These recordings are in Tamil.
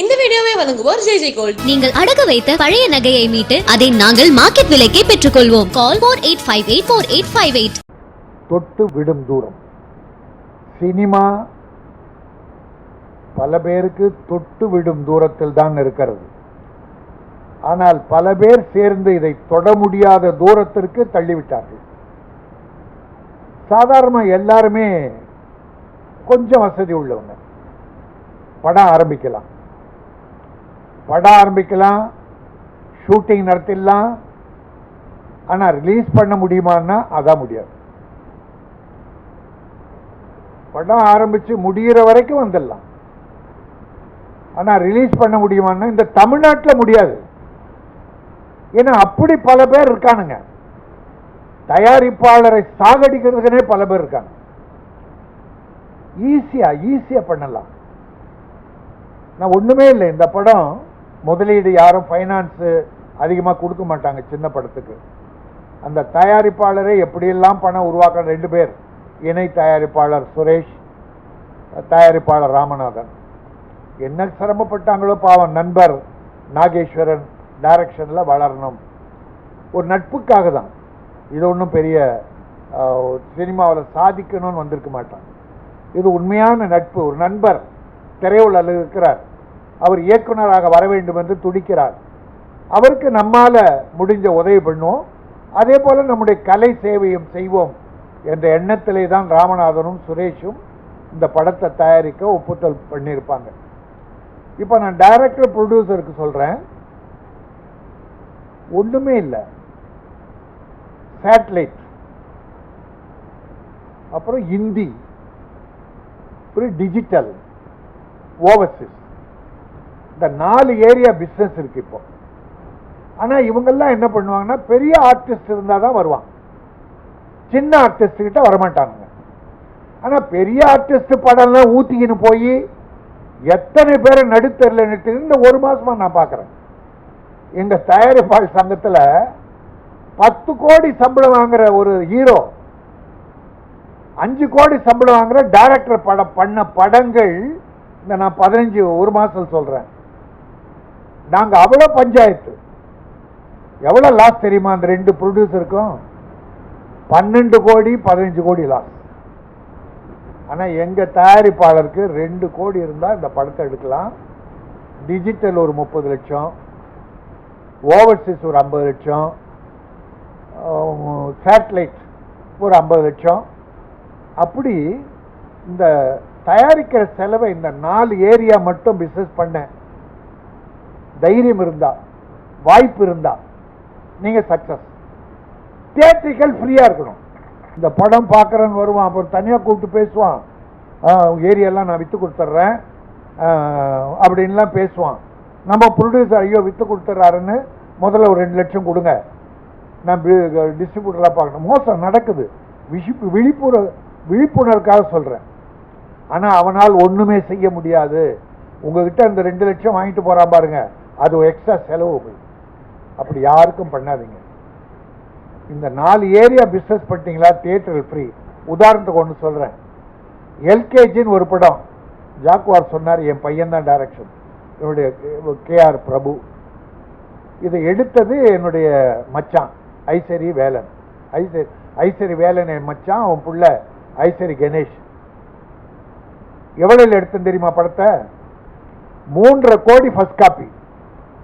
இந்த வீடியோவை வழங்குவோர் ஜெய் ஜெய் கோல்ட். நீங்கள் அடகு வைத்த பழைய நகையை மீட்டு அதை நாங்கள் மார்க்கெட் விலைக்கே பெற்றுக்கொள்வோம். Call four eight five eight four eight five eight. தொட்டு விடும் தூரம். சினிமா பல பேருக்கு தொட்டு விடும் தூரத்தில் தான் இருக்கிறது. ஆனால் பல பேர் சேர்ந்து இதை தொட முடியாத தூரத்திற்கு தள்ளிவிட்டார்கள். சாதாரண எல்லாருமே கொஞ்சம் வசதி உள்ளவங்க. படம் ஆரம்பிக்கலாம். படம் ஆரம்பிக்கலாம் ஷூட்டிங் நடத்திடலாம் ஆனால் ரிலீஸ் பண்ண முடியுமான்னா அதான் முடியாது. படம் ஆரம்பிச்சு முடிகிற வரைக்கும் வந்துடலாம். ஆனால் ரிலீஸ் பண்ண முடியுமான்னா இந்த தமிழ்நாட்டில் முடியாது. ஏன்னா அப்படி பல பேர் இருக்கானுங்க. தயாரிப்பாளரை சாகடிக்கிறதுக்குனே பல பேர் இருக்காங்க. ஈஸியாக ஈஸியாக பண்ணலாம். நான் ஒன்றுமே இல்லை. இந்த படம் முதலீடு யாரும் ஃபைனான்ஸு அதிகமாக கொடுக்க மாட்டாங்க சின்ன படத்துக்கு. அந்த தயாரிப்பாளரே எப்படியெல்லாம் பணம் உருவாக்க ரெண்டு பேர். இணை தயாரிப்பாளர் சுரேஷ் தயாரிப்பாளர் ராமநாதன். என்ன சிரமப்பட்டாங்களோ பாவம் நண்பர் நாகேஸ்வரன் டைரக்ஷனில் வளரணும். ஒரு நட்புக்காக தான். இது ஒன்றும் பெரிய சினிமாவில் சாதிக்கணும்னு வந்திருக்க மாட்டான் இது உண்மையான நட்பு. ஒரு நண்பர் திரையுள்ள இருக்கிறார். அவர் இயக்குனராக வர வேண்டும் என்று துடிக்கிறார். அவருக்கு நம்மால் முடிஞ்ச உதவி பண்ணுவோம். அதே போல் நம்முடைய கலை சேவையும் செய்வோம் என்ற எண்ணத்திலே தான் ராமநாதனும் சுரேஷும் இந்த படத்தை தயாரிக்க ஒப்புதல் பண்ணியிருப்பாங்க. இப்போ நான் டைரக்டர் ப்ரொடியூசருக்கு சொல்கிறேன் ஒன்றுமே இல்லை. சேட்டலைட் அப்புறம் ஹிந்தி. அப்புறம் டிஜிட்டல் ஓவர்சீஸ் இந்த நாலு ஏரியா பிஸ்னஸ் இருக்கு இப்போ. ஆனா இவங்கெல்லாம் என்ன பண்ணுவாங்கன்னா பெரிய ஆர்டிஸ்ட் இருந்தால் தான் வருவாங்க. சின்ன ஆர்டிஸ்ட் கிட்ட வரமாட்டாங்க ஆனா பெரிய ஆர்டிஸ்ட் படம்லாம் ஊத்திக்கின்னு போய் எத்தனை பேரை நடுத்தரில் நிறுத்தி இந்த ஒரு மாசமா நான் பார்க்குறேன் எங்க தயாரிப்பாளர் சங்கத்தில் பத்து கோடி சம்பளம் வாங்குற ஒரு ஹீரோ அஞ்சு கோடி சம்பளம் வாங்குற டைரக்டர் படம் பண்ண படங்கள் இந்த நான் பதினஞ்சு ஒரு மாசம் சொல்றேன். நாங்கள் அவ்வளோ பஞ்சாயத்து. எவ்வளோ லாஸ் தெரியுமா? அந்த ரெண்டு ப்ரொடியூசருக்கும் பன்னெண்டு கோடி பதினஞ்சு கோடி லாஸ் ஆனால் எங்கள் தயாரிப்பாளருக்கு ரெண்டு கோடி இருந்தால் இந்த படத்தை எடுக்கலாம். டிஜிட்டல் ஒரு முப்பது லட்சம். ஓவர்சீஸ் ஒரு ஐம்பது லட்சம். சேட்டலைட் ஒரு ஐம்பது லட்சம். அப்படி இந்த தயாரிக்கிற செலவை இந்த நாலு ஏரியா மட்டும் பிஸ்னஸ் பண்ணேன் தைரியம் இருந்தா வாய்ப்பு இருந்தா நீங்க சக்சஸ் தியேட்ரிக்கல் ஃப்ரீயா இருக்கணும். இந்த படம் பார்க்குறேன்னு வருவான் அப்புறம் தனியாக கூப்பிட்டு பேசுவான். ஏரியாலாம் நான் விற்று கொடுத்துட்றேன். அப்படின்லாம் பேசுவான். நம்ம ப்ரொடியூசர் ஐயோ விற்று கொடுத்துட்றாருன்னு முதல்ல ஒரு ரெண்டு லட்சம் கொடுங்க. நான் டிஸ்ட்ரிபியூட்டராக பார்க்கணும். மோசம் நடக்குது. விழிப்பு விழிப்புணர்வு விழிப்புணர்வுக்காக சொல்கிறேன் ஆனால் அவனால் ஒன்றுமே செய்ய முடியாது. உங்ககிட்ட அந்த ரெண்டு லட்சம் வாங்கிட்டு போகிறான் பாருங்கள் அது எக்ஸ்ட்ரா செலவு போய் அப்படி யாருக்கும் பண்ணாதீங்க. இந்த நாலு ஏரியா பிஸ்னஸ் பண்ணிட்டீங்களா? தியேட்டர் ஃப்ரீ உதாரணத்துக்கு ஒன்று சொல்கிறேன் எல்கேஜின்னு ஒரு படம். ஜாக்குவார் சொன்னார் என் பையன் தான் டைரக்ஷன் என்னுடைய கேஆர் பிரபு. இதை எடுத்தது என்னுடைய மச்சான் ஐசரி வேலன். ஐசரி ஐசரி வேலன் என் மச்சான் அவன் புள்ள ஐசரி கணேஷ். எவ்வளவு எடுத்தேன் தெரியுமா படத்தை? மூன்றரை கோடி ஃபர்ஸ்ட் காப்பி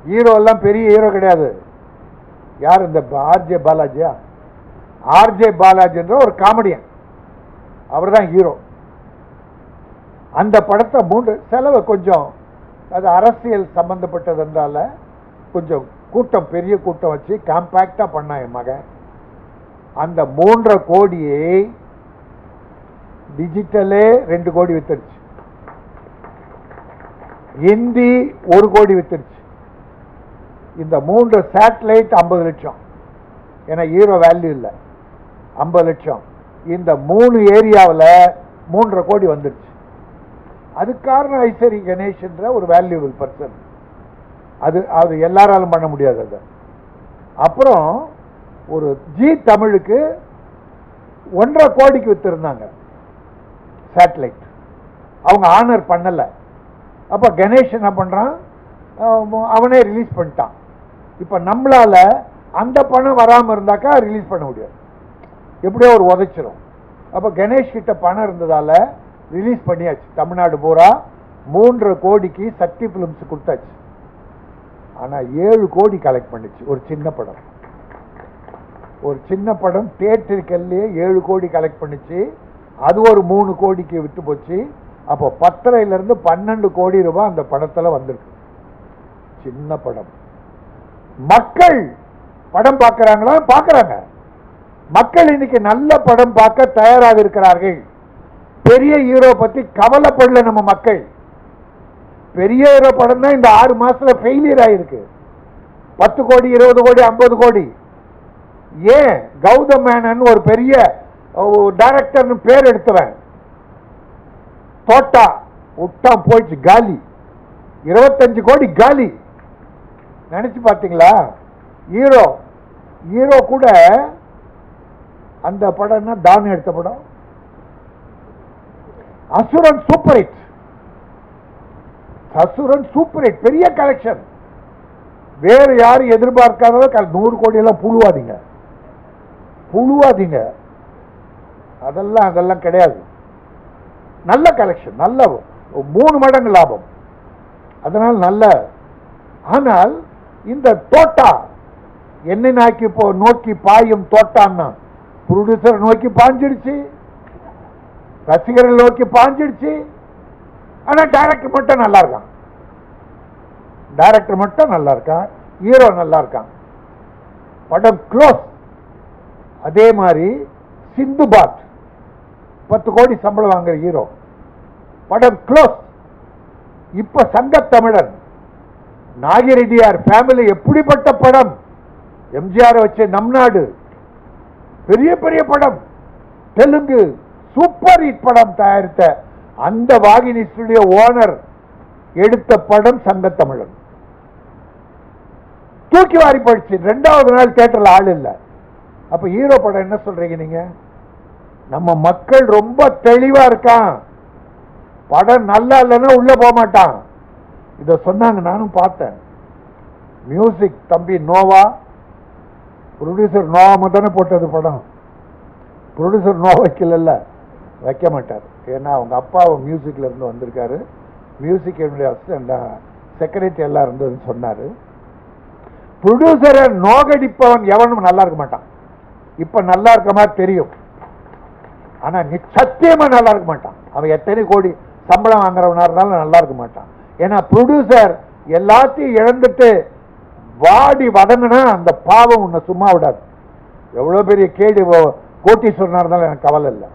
ஹீரோ எல்லாம் பெரிய ஹீரோ கிடையாது. யார் இந்த ஆர்ஜே பாலாஜியா? ஆர்ஜே பாலாஜின்ற ஒரு காமெடியன் அவர் தான் ஹீரோ அந்த படத்தை மூன்று செலவு கொஞ்சம் அது அரசியல் சம்பந்தப்பட்டதுன்றால கொஞ்சம் கூட்டம் பெரிய கூட்டம் வச்சு காம்பேக்டாக பண்ண என் மகன். அந்த மூன்றரை கோடியை டிஜிட்டலே ரெண்டு கோடி வித்துருச்சு. ஹிந்தி ஒரு கோடி வித்துருச்சு. இந்த மூன்று சேட்டலைட் ஐம்பது லட்சம். ஏன்னா ஹீரோ வேல்யூ இல்லை. ஐம்பது லட்சம். இந்த மூணு ஏரியாவில் மூன்றரை கோடி வந்துடுச்சு அது காரணம் ஐஸ்வரி கணேஷ்ன்ற ஒரு வேல்யூபிள் பர்சன் அது அது எல்லாராலும் பண்ண முடியாது அது. அப்புறம் ஒரு ஜி தமிழுக்கு ஒன்றரை கோடிக்கு விற்றுருந்தாங்க சேட்டலைட் அவங்க ஆனர் பண்ணலை. அப்போ கணேஷ் என்ன பண்ணுறான் அவனே ரிலீஸ் பண்ணிட்டான். இப்போ நம்மளால் அந்த பணம் வராமல் இருந்தாக்கா ரிலீஸ் பண்ண முடியாது. எப்படியோ ஒரு உதைச்சிரும். அப்போ கணேஷ் கிட்ட பணம் இருந்ததால் ரிலீஸ் பண்ணியாச்சு. தமிழ்நாடு பூரா மூன்று கோடிக்கு சக்தி ஃபிலிம்ஸ் கொடுத்தாச்சு. ஆனால் ஏழு கோடி கலெக்ட் பண்ணுச்சு. ஒரு சின்ன படம். ஒரு சின்ன படம் தேட்டருக்கல்லையே ஏழு கோடி கலெக்ட் பண்ணுச்சு. அது ஒரு மூணு கோடிக்கு விட்டு போச்சு. அப்போ பத்தரையிலேருந்து பன்னெண்டு கோடி ரூபாய் அந்த படத்தில் வந்திருக்கு. சின்ன படம். மக்கள் படம் பார்க்குறாங்களா? பார்க்குறாங்க. மக்கள் இன்னைக்கு நல்ல படம் பார்க்க தயாராக இருக்கிறார்கள். பெரிய ஹீரோ பத்தி கவலைப்படல நம்ம மக்கள். பெரிய ஹீரோ படம் தான் இந்த ஆறு மாசத்துல ஃபெயிலியர் ஆயிருக்கு. பத்து கோடி இருபது கோடி ஐம்பது கோடி. ஏன்? கௌதம் மேனன் ஒரு பெரிய டைரக்டர்னு பேர் எடுத்துவேன். தோட்டா விட்டான் போயிடுச்சு காலி. இருபத்தஞ்சு கோடி காலி. நினச்சி பார்த்தீங்களா? ஹீரோ. ஹீரோ கூட அந்த படம்னா டான் எடுத்த படம். Asuran super hit. Asuran super hit. பெரிய கலெக்ஷன் வேறு யாரும் எதிர்பார்க்காத நூறு கோடி எல்லாம் புழுவாதீங்க. புழுவாதீங்க. அதெல்லாம் அதெல்லாம் கிடையாது. நல்ல கலெக்ஷன் நல்ல மூணு மடங்கு லாபம். அதனால் நல்ல. ஆனால் இந்த தோட்டா என்னை நாக்கி போ நோக்கி பாயும் தோட்டான்னா ப்ரொடியூசர் நோக்கி பாஞ்சிடுச்சு ரசிகர்கள் நோக்கி பாஞ்சிடுச்சு ஆனா டைரக்டர் மட்டும் நல்லா இருக்கான். டைரக்டர் மட்டும் நல்லா இருக்கான் ஹீரோ நல்லா இருக்கான். படம் க்ளோஸ் அதே மாதிரி சிந்து பாட் பத்து கோடி சம்பளம் வாங்குற ஹீரோ படம் க்ளோஸ் இப்ப சங்கத்தமிழன் நாகிரெட்டியார் ஃபேமிலி எப்படிப்பட்ட படம்? எம்ஜிஆர் வச்ச நம் நாடு. பெரிய பெரிய படம். தெலுங்கு சூப்பர் ஹிட் படம் தயாரித்த அந்த வாகினி ஸ்டுடியோ ஓனர் எடுத்த படம் சங்கத்தமிழன். தூக்கி வாரி போயிடுச்சு ரெண்டாவது நாள் தேட்டரில் ஆள் இல்லை. அப்ப ஹீரோ படம் என்ன சொல்றீங்க நீங்க? நம்ம மக்கள் ரொம்ப தெளிவா இருக்கான். படம் நல்லா இல்லைன்னா உள்ள போக மாட்டான். இதை சொன்னாங்க நானும் பார்த்தேன். மியூசிக் தம்பி நோவா ப்ரொடியூசர் நோவா தானே போட்டது படம். ப்ரொடியூசர் நோ வைக்கல வைக்க மாட்டார். ஏன்னா அவங்க அப்பா மியூசிக்கில் இருந்து வந்திருக்காரு. மியூசிக் என்னுடைய அசிஸ்டண்டாக செக்ரட்டரி எல்லாம் இருந்ததுன்னு சொன்னார். ப்ரொடியூசரை நோகடிப்பவன் எவனும் நல்லா இருக்க மாட்டான். இப்போ நல்லா இருக்க மாதிரி தெரியும். ஆனால் நிச்சயமா நல்லா இருக்க மாட்டான். அவன் எத்தனை கோடி சம்பளம் வாங்குறவனா இருந்தாலும் நல்லா இருக்க மாட்டான். ஏன்னா ப்ரொடியூசர் எல்லாத்தையும் இழந்துட்டு வாடி வதங்கினா அந்த பாவம் உன்னை சும்மா விடாது. எவ்வளோ பெரிய கேடு கோட்டி கோட்டீஸ்வரனா இருந்தாலும் எனக்கு கவலை இல்லை.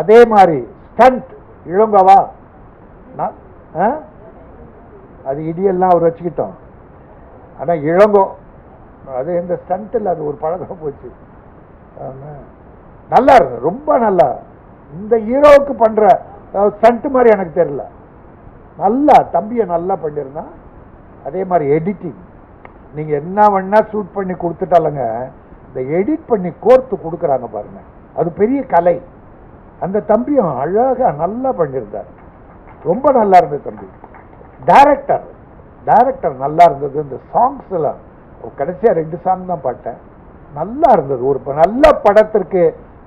அதே மாதிரி ஸ்டண்ட் இளங்கவா? நான் ஆ? அது இடியெல்லாம் அவர் வச்சுக்கிட்டோம். ஆனால் இழங்கோ அது இந்த ஸ்டண்ட்டில் அது ஒரு பழக்கம் போச்சு. நல்லா இருக்கு ரொம்ப நல்லா. இந்த ஹீரோவுக்கு பண்ணுற ஸ்டண்ட் மாதிரி எனக்கு தெரியல. நல்லா தம்பியை நல்லா பண்ணியிருந்தான் அதே மாதிரி எடிட்டிங் நீங்கள் என்ன வேணால் ஷூட் பண்ணி கொடுத்துட்டாலங்க இந்த எடிட் பண்ணி கோர்த்து கொடுக்குறாங்க பாருங்க. அது பெரிய கலை. அந்த தம்பியும் அழகாக நல்லா பண்ணியிருந்தார் ரொம்ப நல்லா இருந்தது தம்பி. டைரக்டர் டைரக்டர் நல்லா இருந்தது. இந்த சாங்ஸ் எல்லாம் கடைசியாக ரெண்டு சாங் தான் பாட்டேன். நல்லா இருந்தது. ஒரு நல்ல படத்திற்கு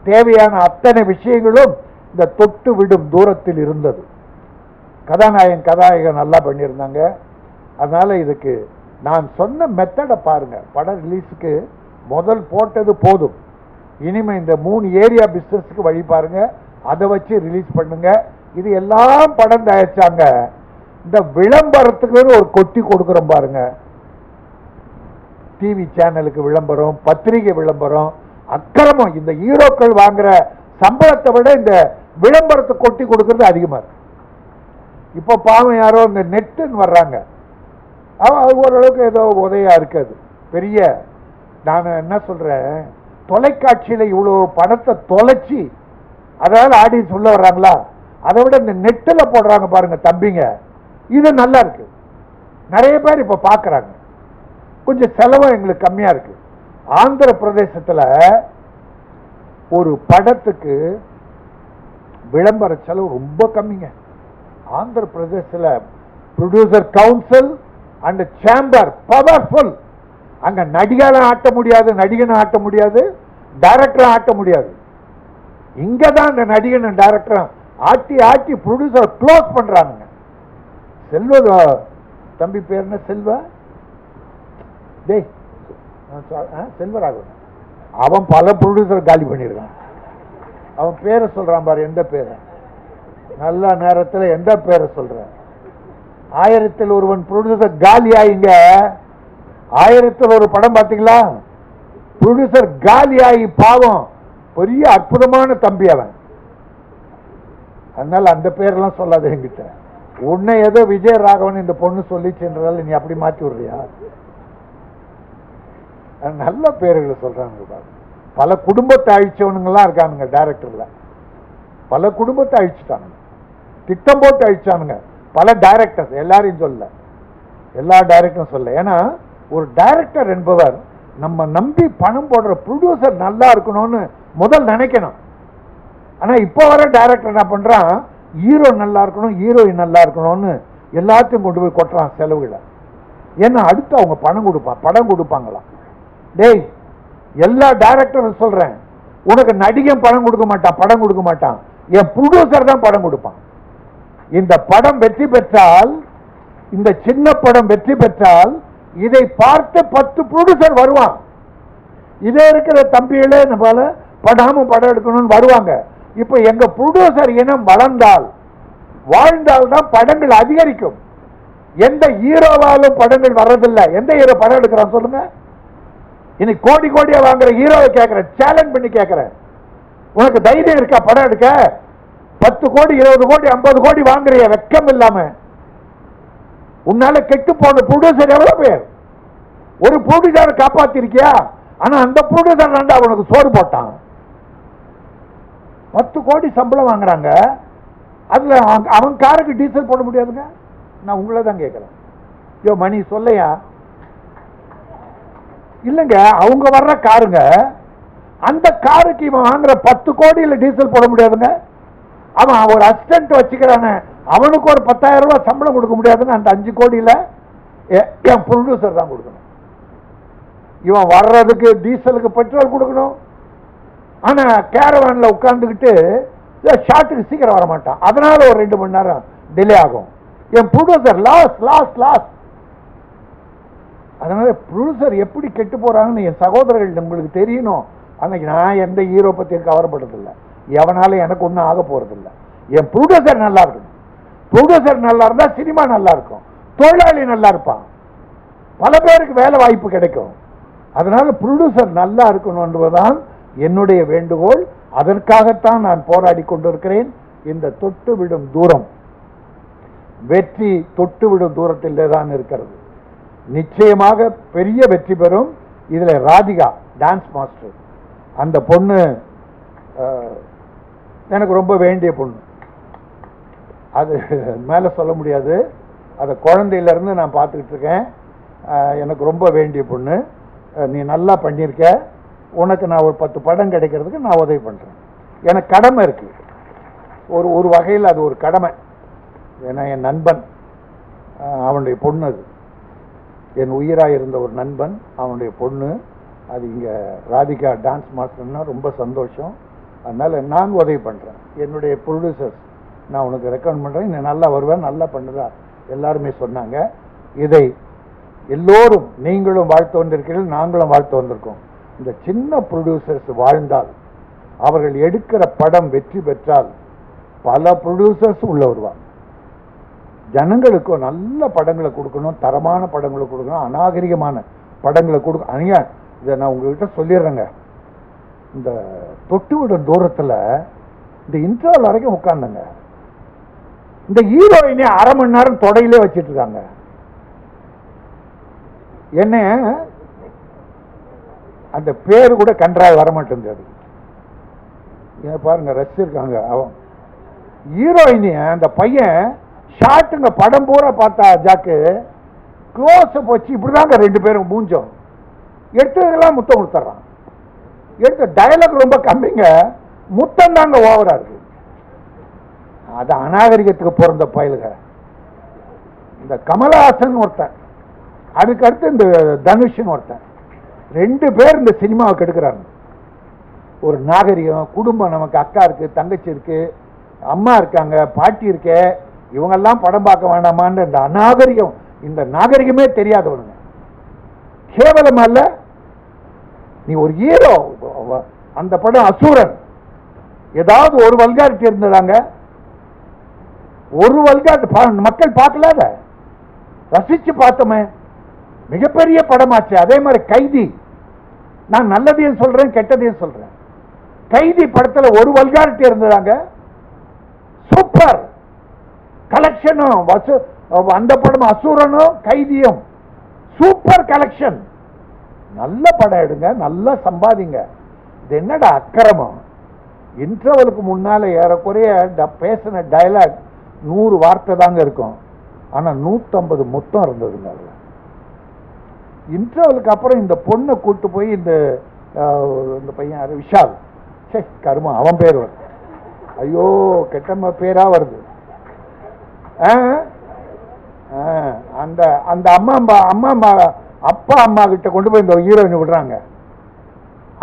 தேவையான அத்தனை விஷயங்களும் இந்த தொட்டு விடும் தூரத்தில் இருந்தது. கதாநாயகன் கதாநாயகன் நல்லா பண்ணியிருந்தாங்க. அதனால் இதுக்கு நான் சொன்ன மெத்தடை பாருங்கள் படம் ரிலீஸுக்கு முதல் போட்டது போதும். இனிமேல் இந்த மூணு ஏரியா பிஸ்னஸுக்கு வழி பாருங்க. அதை வச்சு ரிலீஸ் பண்ணுங்க. இது எல்லாம் படம் தயாரிச்சாங்க இந்த விளம்பரத்துக்கு ஒரு கொட்டி கொடுக்குறோம் பாருங்க. டிவி சேனலுக்கு விளம்பரம் பத்திரிகை விளம்பரம் அக்கிரமம். இந்த ஹீரோக்கள் வாங்குற சம்பளத்தை விட இந்த விளம்பரத்தை கொட்டி கொடுக்கறது அதிகமாக இருக்கு. இப்போ பாவம் யாரோ இந்த நெட்டுன்னு வர்றாங்க. அவன் அது ஓரளவுக்கு ஏதோ உதவியாக இருக்காது பெரிய நான் என்ன சொல்கிறேன் தொலைக்காட்சியில் இவ்வளோ பணத்தை தொலைச்சி அதாவது ஆடியன்ஸ் உள்ள வர்றாங்களா? அதை விட இந்த நெட்டில் போடுறாங்க பாருங்கள் தம்பிங்க. இது நல்லா இருக்குது நிறைய பேர் இப்போ பார்க்குறாங்க கொஞ்சம் செலவும் எங்களுக்கு கம்மியாக இருக்குது ஆந்திர பிரதேசத்தில் ஒரு படத்துக்கு விளம்பர செலவு ரொம்ப கம்மிங்க. Andhra பிரதேசில் producer council and chamber powerful அங்க நடிகரை ஆட்ட முடியாது நடிகனை ஆட்ட முடியாது டைரக்டரை ஆட்ட முடியாது. இங்க தான் இந்த நடிகன் டைரக்டரும் ஆட்டி ஆட்டி ப்ரொடியூசர் க்ளோஸ் பண்றானுங்க. செல்வ தம்பி பேர் என்ன? செல்வ? டேய் ஆ, செல்வராகவன். அவன் பல ப்ரொடியூசர் காலி பண்ணியிருக்கான். அவன் பேரை சொல்றான் பாரு எந்த பேரை? நல்ல நேரத்தில் எந்த பேரை சொல்கிறேன் ஆயிரத்தில் ஒருவன் ப்ரொடியூசர் காலியாயிங்க ஆயிரத்தில் ஒரு படம் பார்த்தீங்களா? ப்ரொடியூசர் காலியாகி பாவம். பெரிய அற்புதமான தம்பி அவன். அதனால அந்த பேரெல்லாம் சொல்லாத என்கிட்ட. உன்னை ஏதோ விஜய ராகவன் இந்த பொண்ணு சொல்லிச்சுன்றதால நீ அப்படி மாத்தி விடுறியா? நல்ல பேர்களை சொல்றாங்க பல குடும்பத்தை அழிச்சவனுங்கெல்லாம் இருக்கானுங்க டேரக்டரில் பல குடும்பத்தை அழிச்சிட்டானுங்க. திட்டம் போட்டு அழிச்சானுங்க. பல டைரக்டர்ஸ் எல்லாரையும் சொல்ல எல்லா டைரக்டரும் சொல்ல ஏன்னா ஒரு டைரக்டர் என்பவர் நம்ம நம்பி பணம் போடுற ப்ரொடியூசர் நல்லா இருக்கணும்னு முதல் நினைக்கணும். ஆனால் இப்போ வர டைரக்டர் என்ன பண்ணுறான் ஹீரோ நல்லா இருக்கணும் ஹீரோயின் நல்லா இருக்கணும்னு எல்லாத்தையும் கொண்டு போய் கொட்டுறான் செலவுகளை. ஏன்னா அடுத்து அவங்க பணம் கொடுப்பான் படம் கொடுப்பாங்களாம். டேய் எல்லா டைரக்டரும் சொல்கிறேன் உனக்கு நடிகன் படம் கொடுக்க மாட்டான் படம் கொடுக்க மாட்டான். என் ப்ரொடியூசர் தான் படம் கொடுப்பான். இந்த படம் வெற்றி பெற்றால் இந்த சின்ன படம் வெற்றி பெற்றால் இதை பார்த்து பத்து ப்ரொடியூசர் வருவான். இதே இருக்கிற தம்பிகளே நம்மளால படாம படம் எடுக்கணும்னு வருவாங்க. இப்ப எங்க ப்ரொடியூசர் இனம் வளர்ந்தால் வாழ்ந்தால் தான் படங்கள் அதிகரிக்கும். எந்த ஹீரோவாலும் படங்கள் வர்றதில்லை. எந்த ஹீரோ படம் எடுக்கிறான் சொல்லுங்க. இன்னைக்கு கோடி கோடியா வாங்குற ஹீரோவை கேட்கிறேன் சேலஞ்ச் பண்ணி கேட்கிறேன். உனக்கு தைரியம் இருக்கா? படம் எடுக்க? பத்து கோடி இருபது கோடி ஐம்பது கோடி வாங்குறிய வெக்கம் இல்லாம. உன்னால கெட்டு போன ப்ரொடியூசர் எவ்வளவு பேர்? ஒரு ப்ரொடியூசர் காப்பாத்திருக்கியா? ஆனா அந்த ப்ரொடியூசர் தாண்டா அவனுக்கு சோறு போட்டான். பத்து கோடி சம்பளம் வாங்குறாங்க. அதுல அவன் அவன் காருக்கு டீசல் போட முடியாதுங்க? நான் உங்களை தான் கேட்கிறேன் யோ மணி சொல்லையா? இல்லைங்க அவங்க வர்ற காருங்க அந்த காருக்கு இவன் வாங்குற பத்து கோடியில் டீசல் போட முடியாதுங்க. அவன் ஒரு அசிஸ்டன்ட் வச்சுக்கிறானே அவனுக்கு ஒரு பத்தாயிரம் ரூபாய் சம்பளம் கொடுக்க முடியாதுன்னு அந்த அஞ்சு கோடியில் என் ப்ரொடியூசர் தான் கொடுக்கணும். இவன் வர்றதுக்கு டீசலுக்கு பெட்ரோல் கொடுக்கணும். ஆனால் கேரவானில் உட்காந்துக்கிட்டு ஷார்ட்டுக்கு சீக்கிரம் வர மாட்டான். அதனால் ஒரு ரெண்டு மணி நேரம் டிலே ஆகும். என் ப்ரொடியூசர் லாஸ் லாஸ் லாஸ் அதனால ப்ரொடியூசர் எப்படி கெட்டு போகிறாங்கன்னு என் சகோதரர்கள் உங்களுக்கு தெரியணும். அன்னைக்கு நான் எந்த ஹீரோ பற்றியும் கவரப்படுறதில்லை எவனாலும் எனக்கு ஒன்றும் ஆக போகிறதில்ல என் ப்ரொடியூசர் நல்லா இருக்கணும். ப்ரொடியூசர் நல்லா இருந்தால் சினிமா நல்லா இருக்கும். தொழிலாளி நல்லா இருப்பான். பல பேருக்கு வேலை வாய்ப்பு கிடைக்கும். அதனால் ப்ரொடியூசர் நல்லா இருக்கணும் என்பதுதான் என்னுடைய வேண்டுகோள். அதற்காகத்தான் நான் போராடி கொண்டிருக்கிறேன். இந்த தொட்டு விடும் தூரம் வெற்றி தொட்டு விடும் தூரத்திலே தான் இருக்கிறது. நிச்சயமாக பெரிய வெற்றி பெறும். இதில் ராதிகா டான்ஸ் மாஸ்டர் அந்த பொண்ணு எனக்கு ரொம்ப வேண்டிய பொண்ணு. அது மேலே சொல்ல முடியாது. அதை குழந்தையிலேருந்து நான் பார்த்துக்கிட்டு இருக்கேன். எனக்கு ரொம்ப வேண்டிய பொண்ணு. நீ நல்லா பண்ணியிருக்க. உனக்கு நான் ஒரு பத்து படம் கிடைக்கிறதுக்கு நான் உதவி பண்ணுறேன் எனக்கு கடமை இருக்குது ஒரு ஒரு வகையில் அது ஒரு கடமை. ஏன்னா என் நண்பன் அவனுடைய பொண்ணு அது. என் உயிராக இருந்த ஒரு நண்பன் அவனுடைய பொண்ணு. அது இங்கே ராதிகா டான்ஸ் மாஸ்டர்னா ரொம்ப சந்தோஷம். அதனால் நான் உதவி பண்ணுறேன் என்னுடைய ப்ரொடியூசர்ஸ் நான் உனக்கு ரெக்கமெண்ட் பண்ணுறேன் நீ நல்லா வருவேன் நல்லா பண்ணுறா. எல்லாருமே சொன்னாங்க. இதை எல்லோரும் நீங்களும் வாழ்த்து வந்திருக்கிறீர்கள் நாங்களும் வாழ்த்து வந்திருக்கோம். இந்த சின்ன ப்ரொடியூசர்ஸ் வாழ்ந்தால் அவர்கள் எடுக்கிற படம் வெற்றி பெற்றால் பல ப்ரொடியூசர்ஸ் உள்ள வருவாங்க. ஜனங்களுக்கு நல்ல படங்களை கொடுக்கணும் தரமான படங்களை கொடுக்கணும் அநாகரிகமான படங்களை கொடுக்க அணியா இதை நான் உங்ககிட்ட சொல்லிடுறேங்க. இந்த தொட்டு விடும் தூரத்தில் இந்த இன்டர்வல் வரைக்கும் உட்காந்துங்க இந்த ஹீரோயினே அரை மணி நேரம் தொடையிலே வச்சிட்டு இருக்காங்க. என்ன? அந்த பேர் கூட கன்றாய் வர மாட்டேங்குது ஏன் பாருங்க ரசிச்சிருக்காங்க அவன். ஹீரோயினிய அந்த பையன் ஷாட்டுங்க படம் பூரா பார்த்தா ஜாக்கு க்ளோஸ் வச்சு இப்படிதாங்க ரெண்டு பேரும் மூஞ்சோம். எடுத்ததெல்லாம் முத்தம் கொடுத்துட்றான். எடுத்த டயலாக் ரொம்ப கம்மிங்க. முத்தம் தாங்க ஓவரா இருக்கு. அது அநாகரிகத்துக்கு பிறந்த பயலுக. இந்த கமலஹாசன் ஒருத்தன் அதுக்கு அடுத்து இந்த தனுஷன் ஒருத்தன் ரெண்டு பேர் இந்த சினிமாவை கெடுக்கிறாங்க ஒரு நாகரிகம் குடும்பம் நமக்கு அக்கா இருக்கு தங்கச்சி இருக்கு அம்மா இருக்காங்க பாட்டி இருக்கே இவங்கெல்லாம் படம் பார்க்க வேண்டாமான்னு இந்த அநாகரிகம் இந்த நாகரிகமே தெரியாதவனுங்க. கேவலமா இல்லை? நீ ஒரு ஹீரோ. அந்த படம் அசூரன். ஏதாவது ஒரு வல்காரிட்டி இருந்ததாங்க. ஒரு வல்காரிட்டி மக்கள் பார்க்கல ரசிச்சு பார்த்தோமே. மிகப்பெரிய படமாச்சு. அதே மாதிரி கைதி. நான் நல்லதையும் சொல்றேன் கெட்டதையும் சொல்றேன். கைதி படத்தில் ஒரு வல்காரிட்டி இருந்ததாங்க. சூப்பர் கலெக்ஷனும் வசு அந்த படம் அசூரனும் கைதியும். சூப்பர் கலெக்ஷன் நல்ல படம் எடுங்க நல்லா சம்பாதிங்க. இது என்னடா அக்கிரமம்? இன்டர்வலுக்கு முன்னால் ஏறக்குறைய ட- பேசின டயலாக் நூறு வார்த்தை தாங்க இருக்கும். ஆனால் நூற்றம்பது மொத்தம் இருந்ததுங்க அதில். இன்டர்வலுக்கு அப்புறம் இந்த பொண்ணை கூட்டு போய் இந்த இந்த பையன் யார்? விஷால். சே கருமம் அவன் பேர் வருது. ஐயோ கெட்டம்ம பேராக வருது. ஆ? ஆ, அந்த அந்த அம்மா அம்மா அம்மா அப்பா அம்மா கிட்ட கொண்டு போய் இந்த ஹீரோயின் விடுறாங்க.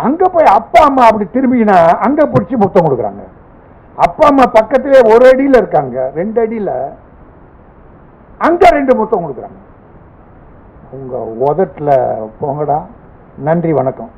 அங்க போய் அப்பா அம்மா அப்படி திரும்பினா அங்க பிடிச்சி முத்தம் கொடுக்குறாங்க. அப்பா அம்மா பக்கத்திலே ஒரு அடியில் இருக்காங்க. ரெண்டு அடியில அங்க ரெண்டு முத்தம் கொடுக்குறாங்க. உங்க உதட்டில் போங்கடா. நன்றி வணக்கம்.